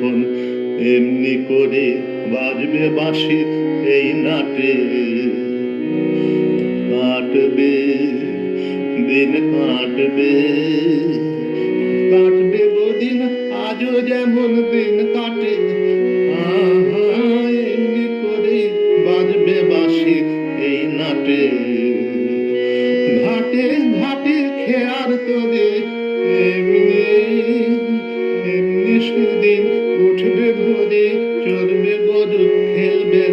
তখন এমনি করে বাজবে বাঁশি এই নাটে। কাটবে, দিন কাটবে কাটবে দিন আজও যেমন দিন কাটে। এমনি করে বাজবে বাঁশি এই নাটে। ঘাটে ঘাটে খেয়ার তোদের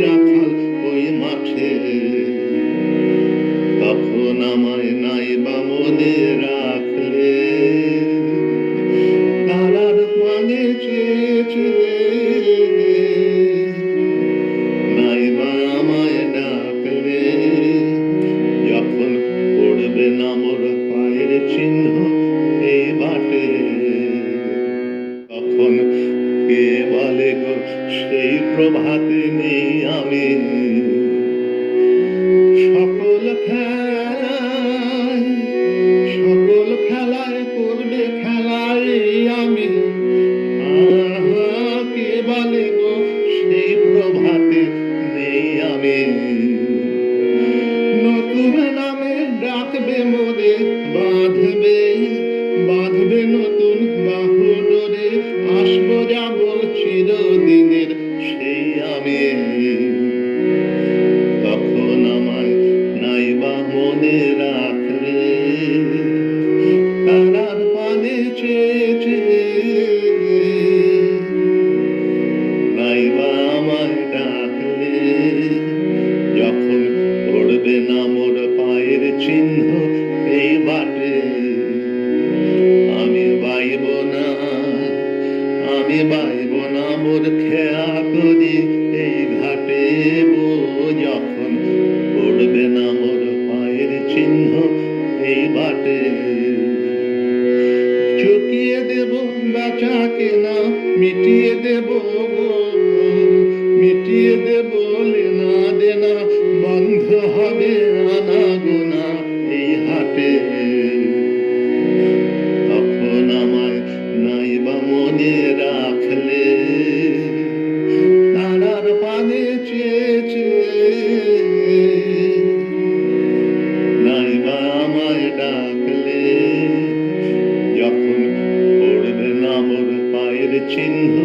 রাখাল ওই মাঠে। তখন আমায় নাই রাখলে, তারার মানে ডাকলে, যখন পড়বে না পায়ের চিহ্ন এই বাটে তখন কে বলে সেই প্রভাতে নেই? আমি। সকল খেলায় সকল খেলায় করবে খেলায় আমি। কে বলে গো সেই না পায়ের চিহ্ন এই বাটে। আমি বাইব না, আমি বাইব না মোর খেয়া করি, এই ঘাটে যখন পড়বে না মোর পায়ের চিহ্ন এই বাটে। চুকিয়ে দেব বেচা কেনা মিটিয়ে দেব হবে আনাগোনা এই হাটে। নাই বা মনে রাখলে তারার পানে চেয়েছে নাই বা আমায় ডাকলে, যখন পড়বে পায়ের চিহ্ন